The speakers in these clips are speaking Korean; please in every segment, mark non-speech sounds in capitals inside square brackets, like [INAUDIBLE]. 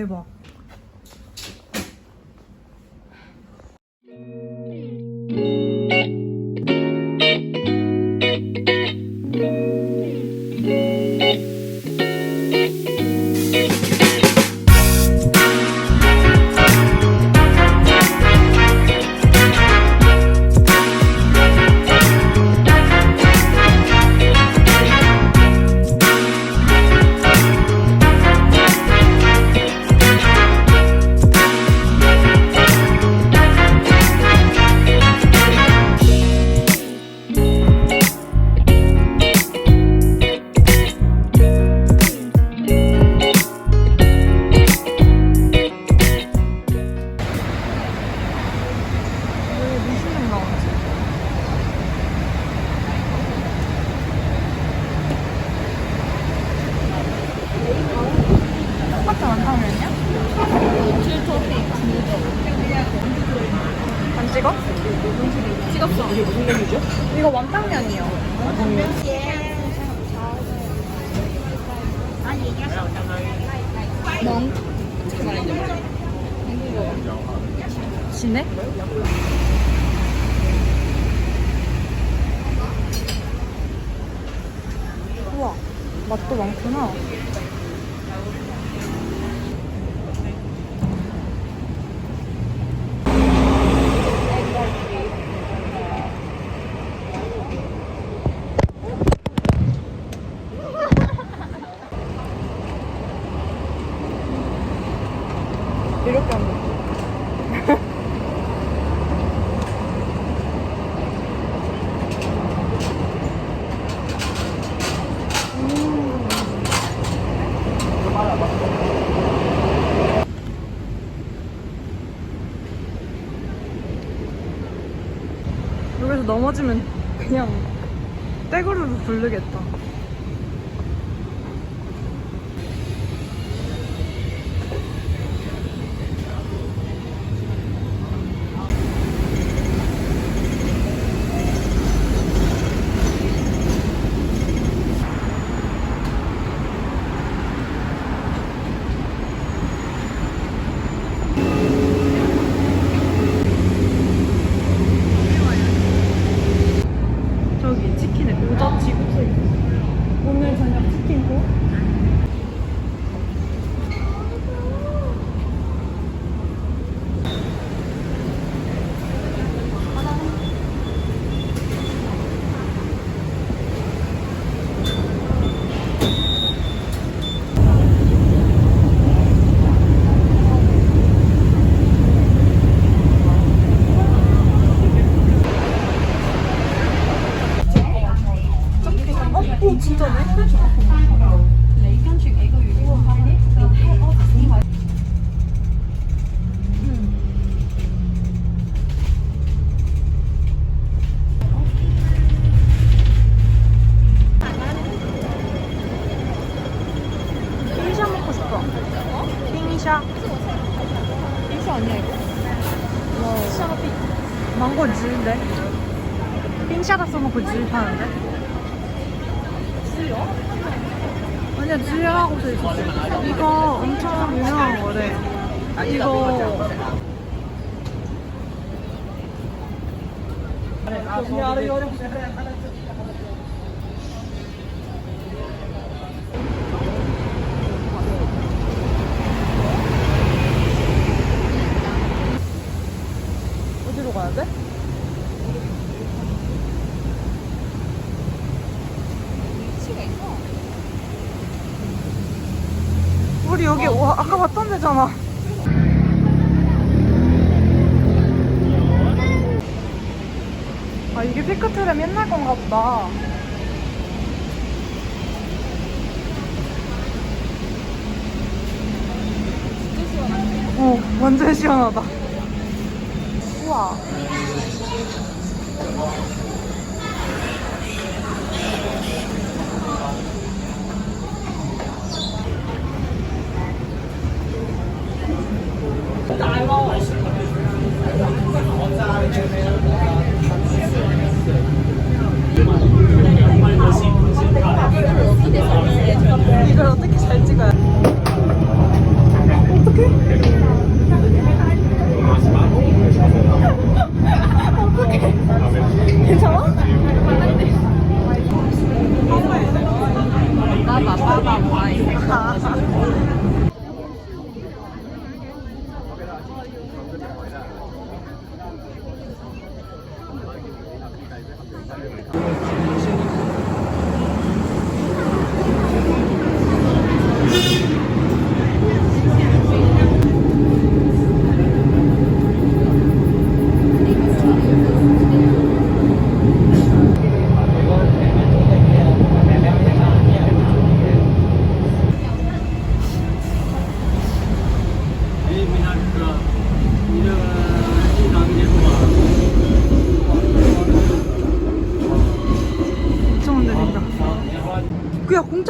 대박. 찍었어. 이게 무슨 메뉴죠? 이거 완탕면이요. 멍. 지네? 우와, 맛도 많구나. 넘어지면 그냥 떼구르르 굴르겠다. 저기 치킨에 모자치고 오늘 저녁 치킨고 어? 오 진짜네? 빙샤 먹고 싶어 빙샤 빙샤 아니야 이거? 망고 즈인데? 빙샤다 써놓고 즈 파는데? 아니야 즈라고 써있어. 이거 엄청 유명한 거래. 이거 어디로 가야 돼? 우리 여기 와, 아까 데잖아. 아 이게 피크트램 옛날 건가 보다. 어 완전 시원하다. 우와. 이걸 어떻게 잘 찍어야? 어떻게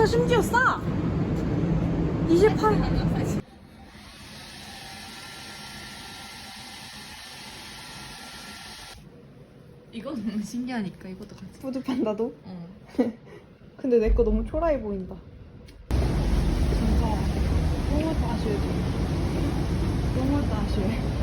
심지어 싸! 28. 이건 너무 신기하니까 이것도 같이. 푸드판다도? 어. [LAUGHS] 근데 내 거 너무 초라해 보인다. 진짜 너무 아쉬워. 너무 아쉬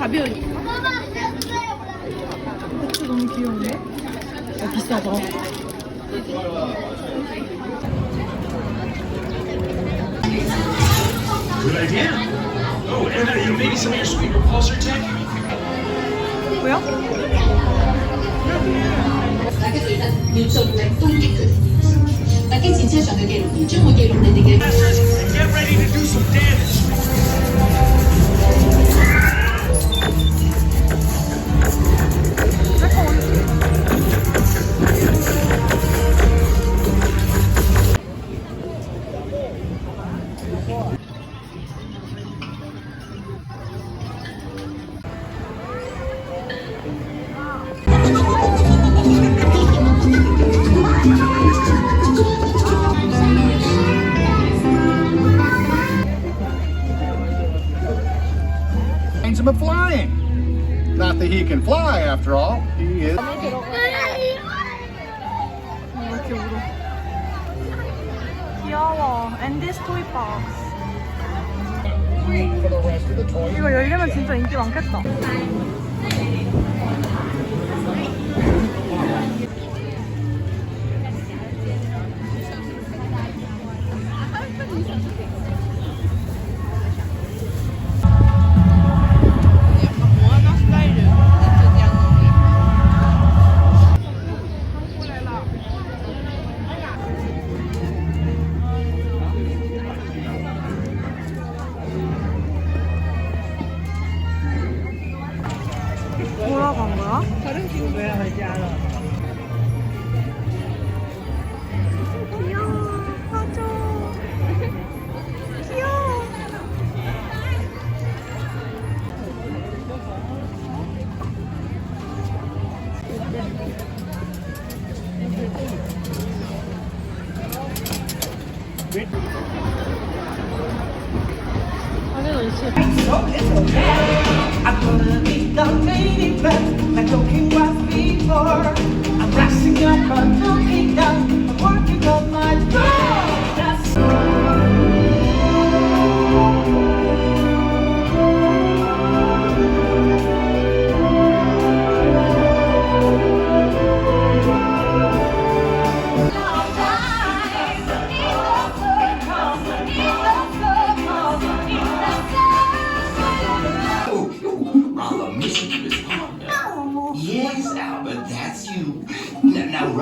가벼우니. 배추 너무 귀여운데? 아, 비싸다. Good idea. Oh, and uh, you maybe some of your sweet repulsor tech? 뭐야? After all. He is. 이렇게 울어. 귀여워. 앤디스 토이 박스. 이거 열리면 진짜 인기 많겠다. I'm gonna be the main event like no king was before. I'm rising up, I'm looking down,